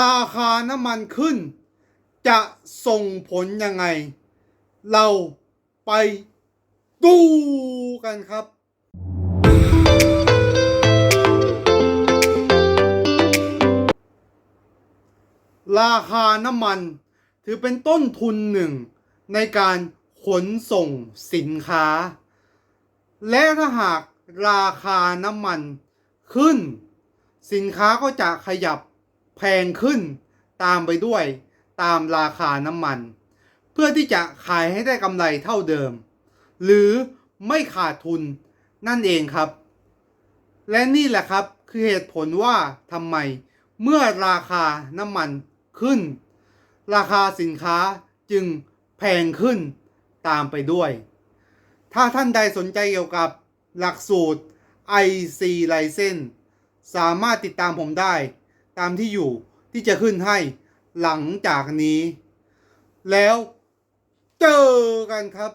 ราคาน้ำมันขึ้น จะส่งผลยังไง เราไปดูกันครับ ราคาน้ำมันถือเป็นต้นทุนหนึ่ง ในการขนส่งสินค้า และถ้าหากราคาน้ำมันขึ้น สินค้าก็จะขยับ แพงขึ้นตามไปด้วยตามราคาน้ำมัน เพื่อที่จะขายให้ได้กำไรเท่าเดิม หรือไม่ขาดทุนนั่นเองครับ และนี่แหละครับคือเหตุผลว่าทำไมเมื่อราคาน้ำมันขึ้น ราคาสินค้าจึงแพงขึ้นตามไปด้วย ถ้าท่านใดสนใจเกี่ยวกับหลักสูตร IC License สามารถติดตามผมได้ ตามที่อยู่ที่จะขึ้นให้หลังจากนี้ แล้วเจอกันครับ